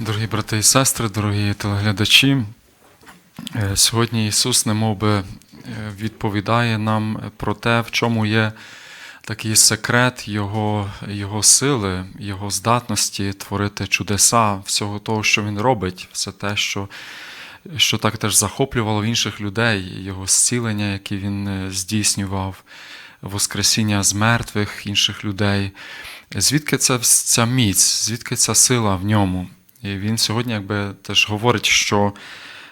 Дорогі брати і сестри, дорогі телеглядачі, е, сьогодні Ісус немов би е, відповідає нам про те, в чому є такий секрет Його, Його сили, Його здатності творити чудеса, всього того, що Він робить, все те, що, що так теж захоплювало інших людей, Його зцілення, які Він е, здійснював, Воскресіння з мертвих інших людей. Звідки ця, ця міць, звідки ця сила в ньому? І він сьогодні якби теж говорить, що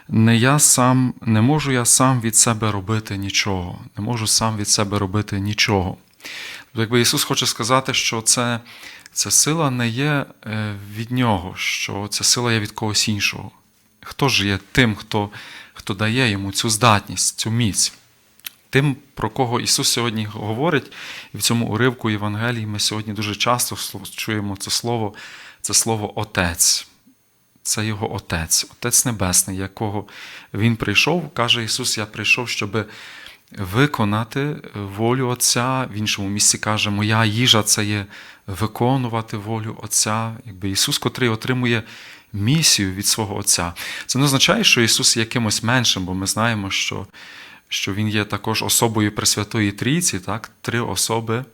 не я сам, не можу я сам від себе робити нічого, не можу сам від себе робити нічого. Тобто, якби Ісус хоче сказати, що це, ця сила не є е, від Нього, що ця сила є від когось іншого. Хто ж є тим, хто, хто дає йому цю здатність, цю міць? Тим, про кого Ісус сьогодні говорить, і в цьому уривку Євангелії ми сьогодні дуже часто чуємо це слово, це слово Отець. Це його Отець, Отець Небесний, якого Він прийшов, каже Ісус, я прийшов, щоб виконати волю Отця. В іншому місці каже, моя їжа це є виконувати волю Отця. Якби Ісус, котрий отримує місію від свого Отця. Це не означає, що Ісус є якимось меншим, бо ми знаємо, що що Він є також особою Пресвятої Трійці, так? три особи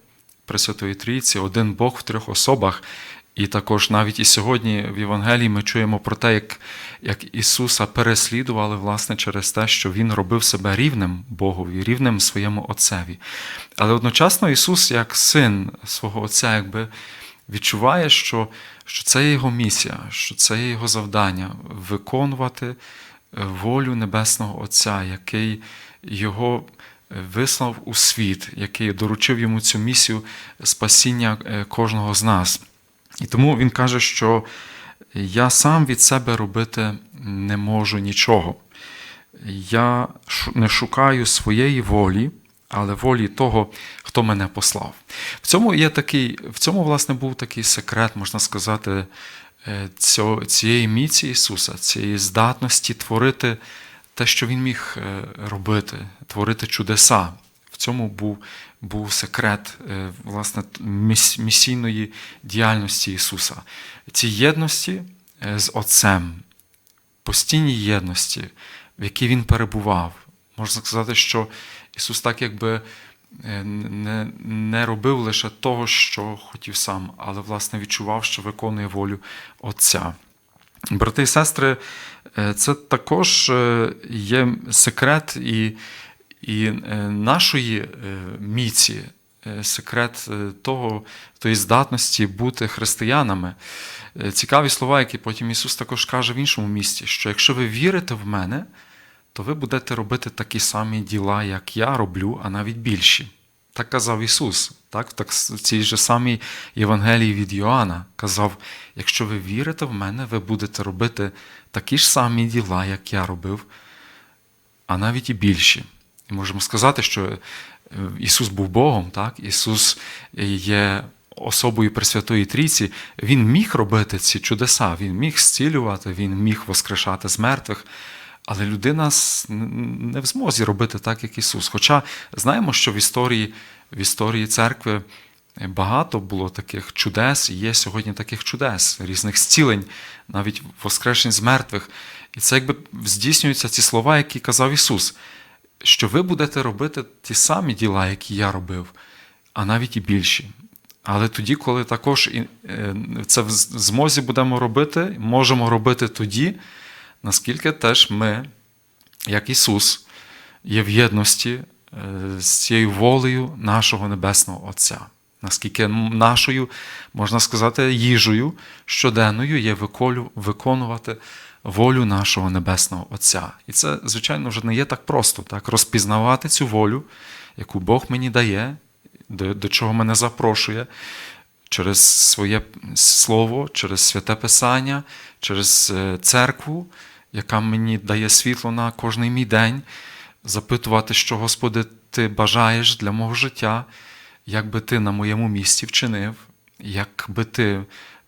Пресвятої Трійці, один Бог в трьох особах. І також навіть і сьогодні в Євангелії ми чуємо про те, як як Ісуса переслідували власне через те, що Він робив себе рівним Богові, рівним своєму Отцеві. Але одночасно Ісус, як син свого Отця, якби відчуває, що, що це Його місія, що це є Його завдання виконувати волю Небесного Отця, який Його вислав у світ, який доручив йому цю місію спасіння кожного з нас. І тому він каже, що я сам від себе робити не можу нічого. Я не шукаю своєї волі, але волі того, хто мене послав. В цьому є такий, в цьому, власне, був такий секрет, можна сказати, цієї міці Ісуса, цієї здатності творити те, що Він міг робити, творити чудеса. В цьому був був секрет власне, місійної діяльності Ісуса. Ці єдності з Отцем, постійній єдності, в якій Він перебував. Можна сказати, що Ісус так якби не, не робив лише того, що хотів сам, але власне відчував, що виконує волю Отця. Брати і сестри, це також є секрет і і нашої міці, секрет того, тої здатності бути християнами. Цікаві слова, які потім Ісус також каже в іншому місці, що якщо ви вірите в мене, то ви будете робити такі самі діла, як я роблю, а навіть більші. Так казав Ісус. Так, так В цій же самій Євангелії від Йоанна казав: якщо ви вірите в мене, ви будете робити такі ж самі діла, як я робив, а навіть і більші. Можемо сказати, що Ісус був Богом, так? Ісус є особою Пресвятої Трійці, Він міг робити ці чудеса, Він міг зцілювати, Він міг воскрешати з мертвих. Але людина не в змозі робити так, як Ісус. Хоча знаємо, що в історії в історії церкви багато було таких чудес, і є сьогодні таких чудес, різних зцілень, навіть воскрешень з мертвих. І це якби здійснюються ці слова, які казав Ісус, що ви будете робити ті самі діла, які я робив, а навіть і більші. Але тоді, коли також це в змозі будемо робити, можемо робити тоді наскільки теж ми, як Ісус, є в єдності з цією волею нашого Небесного Отця. Наскільки нашою, можна сказати, їжею щоденною є виконувати волю нашого Небесного Отця. І це, звичайно, вже не є так просто, так? розпізнавати цю волю, яку Бог мені дає, до, до чого мене запрошує, через своє Слово, через святе Писання, через церкву яка мені дає світло на кожний мій день, запитувати, що, Господи, Ти бажаєш для мого життя, як би ти на моєму місці вчинив, як би ти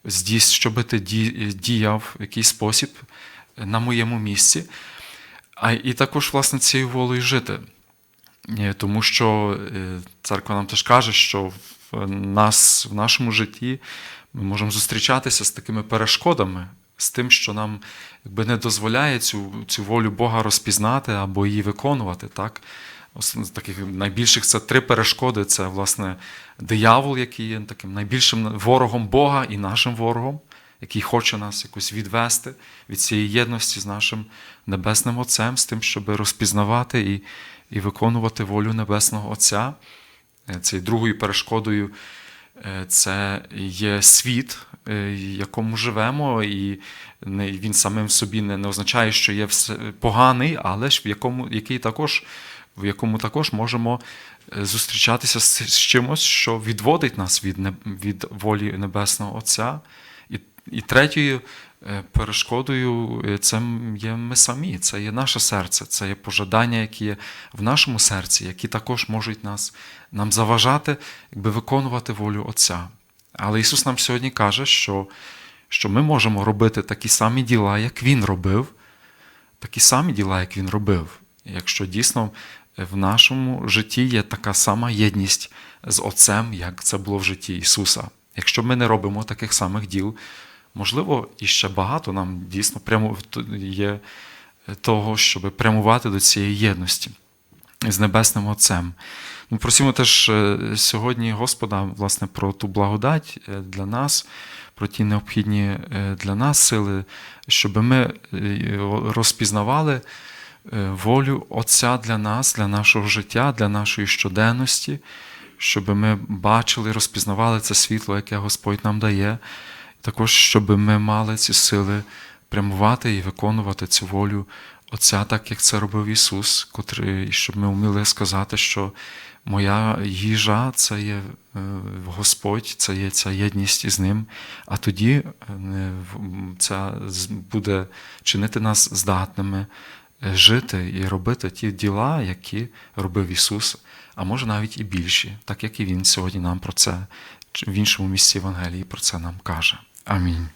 здійс, що би ти діяв в якийсь спосіб на моєму місці, а і також, власне, цією волею жити. Тому що церква нам теж каже, що в нас в нашому житті ми можемо зустрічатися з такими перешкодами, з тим, що нам якби не дозволяє цю, цю волю Бога розпізнати або її виконувати. Так? Таких найбільших це три перешкоди: це, власне, диявол, який є таким найбільшим ворогом Бога і нашим ворогом, який хоче нас якось відвести від цієї єдності з нашим Небесним Отцем, з тим, щоб розпізнавати і, і виконувати волю Небесного Отця. Е, Цією другою перешкодою е, це є світ, е, в якому живемо, і він самим собі не, не означає, що є поганий, але ж в якому, який також, в якому також можемо е, зустрічатися з, чимось, що відводить нас від, від волі Небесного Отця. І, і третьою е, перешкодою це є ми самі, це є наше серце, це є пожадання, які є в нашому серці, які також можуть нас, нам заважати, якби виконувати волю Отця. Але Ісус нам сьогодні каже, що, що ми можемо робити такі самі діла, як Він робив, такі самі діла, як Він робив. Якщо дійсно в нашому житті є така сама єдність з Отцем, як це було в житті Ісуса. Якщо ми не робимо таких самих діл, можливо, і ще багато нам дійсно прямо є того, щоб прямувати до цієї єдності з Небесним Отцем. Ми просимо теж е, сьогодні Господа власне, про ту благодать е, для нас, про ті необхідні е, для нас сили, щоб ми розпізнавали волю Отця для нас, для нашого життя, для нашої щоденності, щоб ми бачили, розпізнавали це світло, яке Господь нам дає, також щоб ми мали ці сили прямувати і виконувати цю волю Отця, так як це робив Ісус, котрий, щоб ми вміли сказати, що моя їжа це є е, Господь, це є ця єдність із Ним, а тоді е, це буде чинити нас здатними е, жити і робити ті діла, які робив Ісус, а може навіть і більші, так як і Він сьогодні нам про це в іншому місці Евангелії про це нам каже. Амінь.